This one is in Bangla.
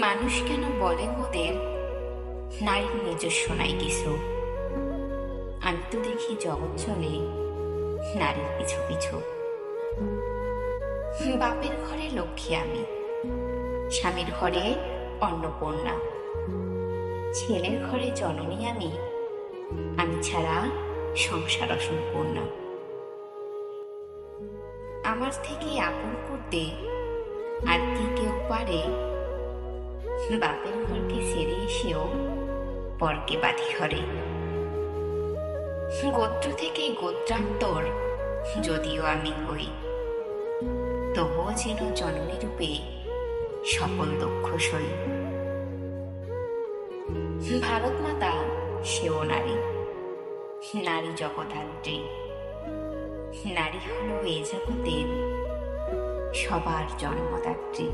মানুষ কেন বলে ওদের, নারীর নিজস্ব নাই কিছু আমি তো দেখি জগৎ চলে নারীর পিছু পিছু। বাপের ঘরে লক্ষ্মী আমি, স্বামীর ঘরে অন্নপূর্ণা, ছেলের ঘরে জননী আমি। আমি ছাড়া সংসার অসম্পূর্ণা। আমার থেকে আপন করতে আর কি কেউ পারে বাপের ঘরকে ছেড়ে এসেও পরকে বাধি ঘরে। গোত্র থেকে গোত্রান্তর যদিও আমি হই, তবুও যেন জননী রূপে সকল দুঃখ সই। ভারত মাতা সেও নারী নারী জগধাত্রী নারী হল এ জগতের সবার জন্মদাত্রী।